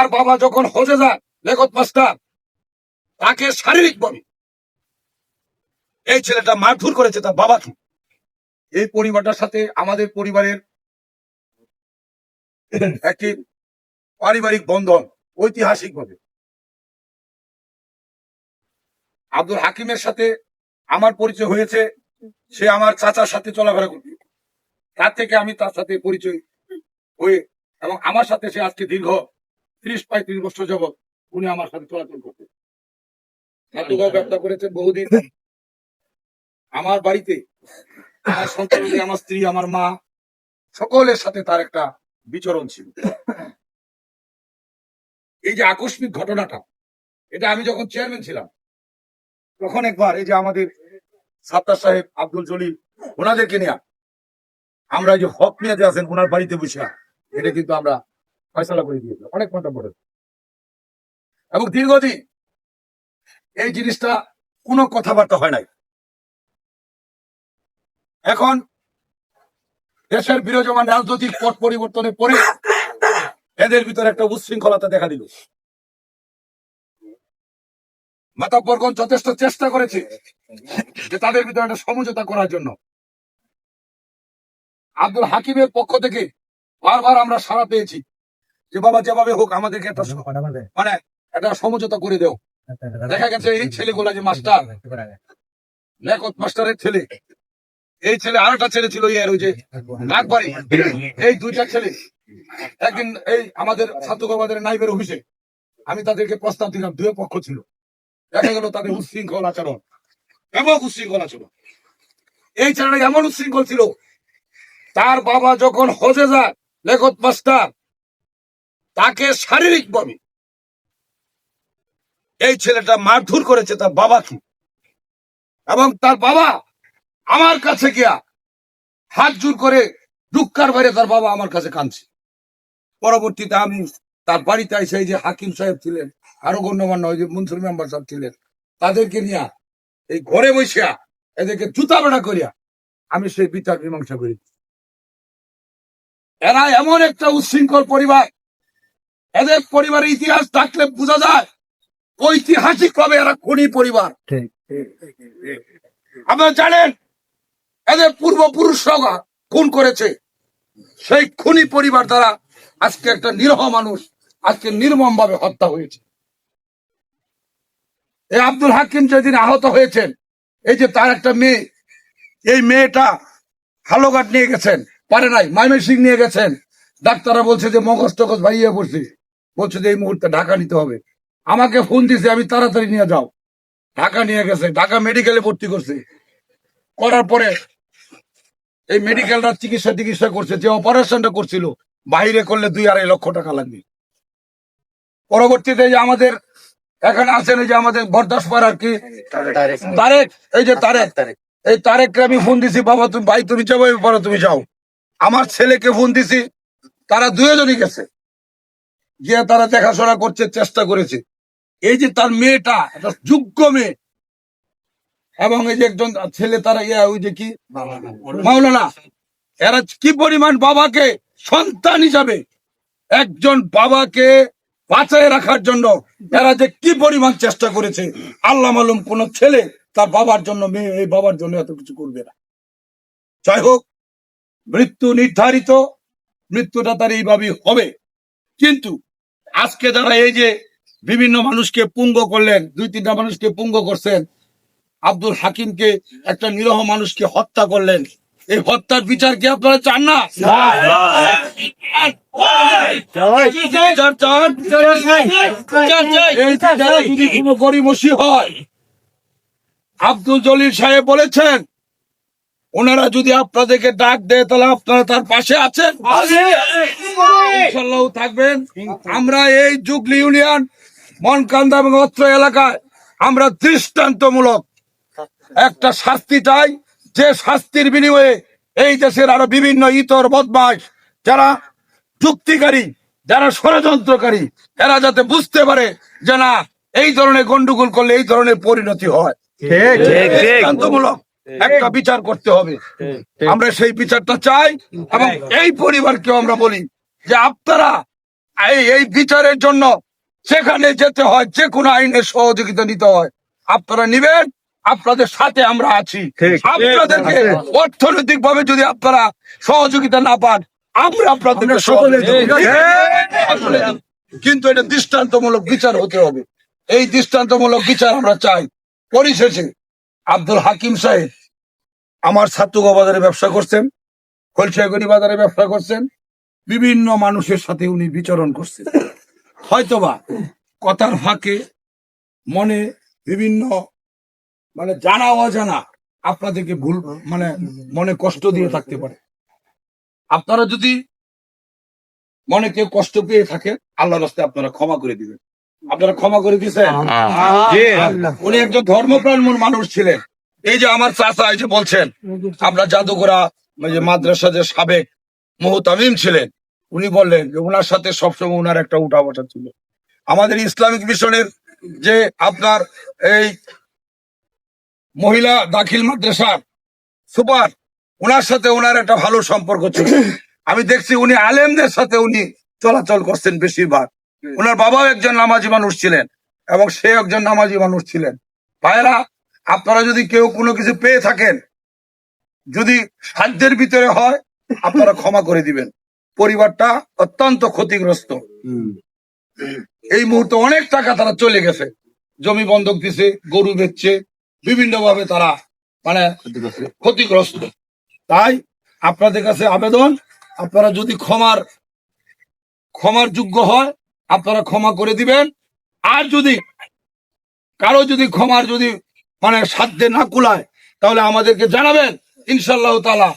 তার বাবা যখন হজে যায় লেখত মাস্টার, তাকে শারীরিক ভাবে এই ছেলেটা মারধর করেছে তার বাবাকে। এই পরিবারটার সাথে আমাদের পরিবারের একটি পারিবারিক বন্ধন ঐতিহাসিক ভাবে আব্দুল হাকিমের সাথে আমার পরিচয় হয়েছে, সে আমার চাচার সাথে চলাফেরা করবে। তার থেকে আমি তার সাথে পরিচয় হয়ে এবং আমার সাথে সে আজকে দীর্ঘ ত্রিশ পঁয়ত্রিশ বছর যাবৎ উনি আমার সাথে চলাচল করতে ছাত্রগাঁও ব্যবসা করেছেন বহুদিন। আমার বাড়িতে আমার সন্তান আমার স্ত্রী আমার মা সকলের সাথে তার একটা বিচরণ ছিল। এই যে আকস্মিক ঘটনাটা এটা আমি যখন চেয়ারম্যান ছিলাম তখন একবার এই যে আমাদের সাত্তার সাহেব আব্দুল জলিল ওনাদেরকে নিয়ে আমরা এই যে হক নিয়ে আছেন ওনার বাড়িতে বসে এটা কিন্তু আমরা ফয়সলা করে দিয়েছি, অনেক পড়ে এবং দীর্ঘদিন এই জিনিসটা কোনো কথাবার্তা হয় নাই। এখন দেশের বিরাজমান রাজনৈতিক পট পরিবর্তনের পরে এদের ভিতরে একটা উচ্ছৃঙ্খলতা দেখা দিল। মাতাব্বরগণ যথেষ্ট চেষ্টা করেছে যে তাদের ভিতরে একটা সমঝোতা করার জন্য। আব্দুল হাকিমের পক্ষ থেকে বারবার আমরা সাড়া পেয়েছি। যে বাবা যেভাবে হোক আমাদেরকে একটা মানে একটা সমঝোতা করে দেও। দেখা গেছে এই ছেলেগুলা যে মাস্টার। লেখত মাস্টারের ছেলে। এই ছেলে আর একটা ছেলে ছিল ইয়ের ওই যে নাগবাড়ি। এই দুইটা ছেলে। একদিন এই আমাদের নাইবের অফিসে আমি তাদেরকে প্রস্তাব দিলাম দুই পক্ষ ছিল। দেখা গেল তাদের উচ্ছৃঙ্খল আচরণ। এবং উচ্ছৃঙ্খল আচরণ। এই ছেলেটা এমন উচ্ছৃঙ্খল ছিল তার বাবা যখন হজে যায় লেখত মাস্টার তাকে শারীরিক ভাবে এই ছেলেটা মারধর করেছে তার বাবাকে। এবং তার বাবা আমার কাছে গিয়া হাত জোর করে দুঃখার বাইরে তার বাবা আমার কাছে কাঁদছে। পরবর্তীতে আমি তার বাড়িতে এসে যে হাকিম সাহেব ছিলেন, আরও গণ্যমান্য ওই যে মনসুর মেম্বার সাহেব ছিলেন, তাদেরকে নিয়ে এই ঘরে বসিয়া এদেরকে জুতা বেড়া করিয়া আমি সেই বিচার মীমাংসা করি। এরা এমন একটা উচ্ছৃঙ্খল পরিবার এদের পরিবারের ইতিহাস থাকলে বোঝা যায় ঐতিহাসিক ভাবে এরা খনি পরিবার। আপনারা জানেন এদের পূর্বপুরুষরা খুন করেছে। সেই খুনি পরিবার দ্বারা আজকে একটা নিরহ মানুষ আজকে নির্মম ভাবে হত্যা হয়েছে। এই আব্দুল হাকিম যেদিন আহত হয়েছেন এই যে তার একটা মেয়ে এই মেয়েটা হালোঘাট নিয়ে গেছেন পারে নাই ময়মনসিং নিয়ে গেছেন। ডাক্তাররা বলছে যে মগজ টগজ ভাইয়া পড়ছে। বলছে যে এই মুহূর্তে ঢাকা নিতে হবে। আমাকে ফোন দিছে আমি তাড়াতাড়ি নিয়ে যাও। ঢাকা নিয়ে গেছে ঢাকা মেডিকেলে ভর্তি করছে। করার পরে এই মেডিকেলরা চিকিৎসা চিকিৎসা করছে যে অপারেশনটা করছিল বাইরে করলে দুই আড়াই লক্ষ টাকা লাগবে। পরবর্তীতে এই যে আমাদের এখানে আছেন এই যে আমাদের বরদাস আর কি তারেক। এই যে তারেক এই তারেককে আমি ফোন দিছি বাবা তুমি ভাই তুমি যাব পরে তুমি যাও। আমার ছেলেকে ফোন দিছি তারা দুজনই গেছে। গিয়ে তারা দেখাশোনা করছে চেষ্টা করেছে। এই যে তার মেয়েটা একটা যোগ্য মেয়ে এবং এই যে একজন ছেলে তারা ইয়া ওই যে কি? মাওলানা। এরা কি পরিমাণ বাবাকে সন্তান হিসাবে একজন বাবাকে বাঁচায় রাখার জন্য এরা যে কি পরিমাণ চেষ্টা করেছে আল্লাহ মালুম কোন ছেলে তার বাবার জন্য মেয়ে এই বাবার জন্য এত কিছু করবে না। যাই হোক মৃত্যু নির্ধারিত মৃত্যুটা তার এইভাবেই হবে। কিন্তু আজকে যারা এই যে বিভিন্ন মানুষকে পুঙ্গ করলেন দুই তিনটা মানুষকে পুঙ্গ করছেন আব্দুল হাকিমকে একটা নিরহ মানুষকে হত্যা করলেন এই হত্যার বিচার কি আপনারা চান না হয় আব্দুল জলিল সাহেব বলেছেন ওনারা যদি আপনাদেরকে ডাক দেয় তাহলে আপনারা তার পাশে আছেন ইনশাল্লাহ থাকবেন। আমরা এই জুগলি ইউনিয়ন মনকান্দা এবং অত্র এলাকায় আমরা দৃষ্টান্তমূলক একটা শাস্তি চাই। যে শাস্তির বিনিময়ে এই দেশের আরও বিভিন্ন ইতর বদমাস যারা যুক্তিকারী যারা ষড়যন্ত্রকারী এরা যাতে বুঝতে পারে যে না এই ধরনের গন্ডগোল করলে এই ধরনের পরিণতি হয়। দৃষ্টান্তমূলক একটা বিচার করতে হবে। আমরা সেই বিচারটা চাই এবং এই পরিবারকেও আমরা বলি যে আপনারা এই এই বিচারের জন্য সেখানে যেতে হয় যে কোনো আইনের সহযোগিতা নিতে হয় আপনারা নিবেন আপনাদের সাথে আমরা আছি। আপনাদেরকে অর্থনৈতিক ভাবে যদি আপনারা সহযোগিতা না পান আমরা আপনাদেরকে সকলে কিন্তু এটা দৃষ্টান্তমূলক বিচার হতে হবে। এই দৃষ্টান্তমূলক বিচার আমরা চাই। পরিশেষে আব্দুল হাকিম সাহেব আমার ছাত্রগা বাজারে ব্যবসা করছেন খলসাগরি বাজারে ব্যবসা করছেন বিভিন্ন মানুষের সাথে উনি বিচরণ করছেন। হয়তোবা কথার ফাঁকে মনে বিভিন্ন মানে জানা অজানা আপনাদেরকে ভুল মানে মনে কষ্ট দিয়ে থাকতে পারে। আপনারা যদি মনে কেউ কষ্ট পেয়ে থাকেন আল্লাহ রাস্তায় আপনারা ক্ষমা করে দিবেন। আপনারা ক্ষমা করে দিয়েছেন? উনি একজন ধর্মপ্রাণ মানুষ ছিলেন। এই যে আমার চাচা এই যে বলছেন আমরা জাদুঘরা মাদ্রাসা যে সাবেক মোহতামিম ছিলেন উনি বললেন যে ওনার সাথে সবসময় ওনার একটা উঠা বসা ছিল। আমাদের ইসলামিক মিশনের যে আপনার এই মহিলা দাখিল মাদ্রাসার সুপার ওনার সাথে ওনার একটা ভালো সম্পর্ক ছিল। আমি দেখছি উনি আলেমদের সাথে উনি চলাচল করছেন বেশিরভাগ। ওনার বাবাও একজন নামাজি মানুষ ছিলেন এবং সে একজন নামাজি মানুষ ছিলেন। ভাইরা আপনারা যদি কেউ কোনো কিছু পেয়ে থাকেন, যদি সাধ্যের ভিতরে হয়, আপনারা ক্ষমা করে দিবেন। পরিবারটা অত্যন্ত ক্ষতিগ্রস্ত। এই মুহূর্তে অনেক টাকা তারা চলে গেছে। জমি বন্ধক দিছে, গরু বেচছে বিভিন্ন ভাবে তারা মানে ক্ষতিগ্রস্ত। তাই আপনাদের কাছে আবেদন, আপনারা যদি ক্ষমার ক্ষমার যোগ্য হয়, আপনারা ক্ষমা করে দিবেন। আর যদি কারও যদি ক্ষমার যদি মানে সাধ্যে না কুলায়, তাহলে আমাদেরকে জানাবেন। ইনশাল্লাহ তালা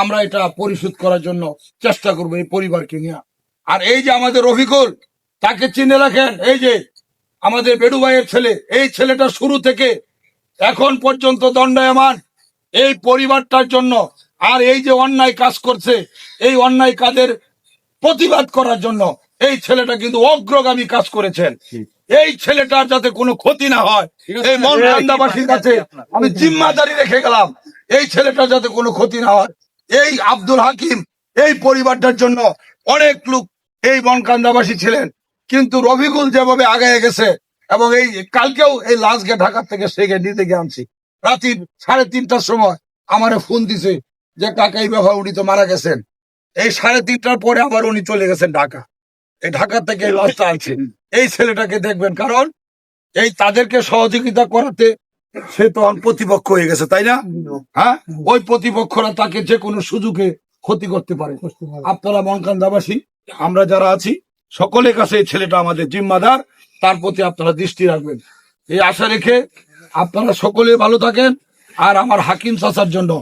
আমরা এটা পরিশোধ করার জন্য চেষ্টা করব এই পরিবারকে নিয়ে। আর এই যে আমাদের রফিকুল তাকে চিনে রাখেন এই যে আমাদের বেডু ভাইয়ের ছেলে এই ছেলেটা শুরু থেকে এখন পর্যন্ত দণ্ডায়মান। এই পরিবারটার জন্য আর এই যে অন্যায় কাজ করছে এই অন্যায় কাজের প্রতিবাদ করার জন্য এই ছেলেটা কিন্তু অগ্রগামী কাজ করেছেন। এই ছেলেটার যাতে কোনো ক্ষতি না হয় এই মন কান্দাবাসীর কাছে আমি জিম্মাদারি রেখে গেলাম। এই ছেলেটার যাতে কোনো ক্ষতি না হয় এই আব্দুল হাকিম এই পরিবারটার জন্য অনেক লোক এই বনকান্দাবাসী ছিলেন। কিন্তু রবিকুল যেভাবে আগে গেছে এবং এই কালকেও এই লাশকে ঢাকা থেকে সেগে নিতে গিয়ে আনছি। রাত্রি সাড়ে তিনটার সময় আমারে ফোন দিছে যে, কাকা, এই ব্যাপার উনি তো মারা গেছেন। এই সাড়ে তিনটার পরে আবার উনি চলে গেছেন ঢাকা। এই ঢাকা থেকে এই লাশটা আনছে। এই ছেলেটাকে দেখবেন, কারণ এই তাদেরকে সহযোগিতা করাতে সে তো প্রতিপক্ষ হয়ে গেছে তাই না? হ্যাঁ? ওই প্রতিপক্ষরা তাকে যে কোনো সুযোগে ক্ষতি করতে পারে। আপনারা মনকান্দাবাসী আমরা যারা আছি সকলের কাছে এই ছেলেটা আমাদের জিম্মাদার তার প্রতি আপনারা দৃষ্টি রাখবেন। এই আশা রেখে আপনারা সকলে ভালো থাকেন আর আমার হাকিম চাচার জন্য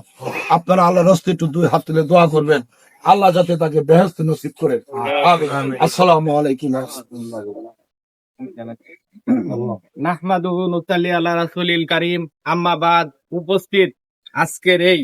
আপনারা আল্লাহ রস্তে একটু দুই হাত তুলে দোয়া করবেন। আল্লাহ যাতে তাকে বেহস্ত নসিব করেন আসসালামু আলাইকুম। নাহমাদুহু নুসাল্লি আলা রাসুলিল কারীম। আম্মাবাদ উপস্থিত। আজকের এই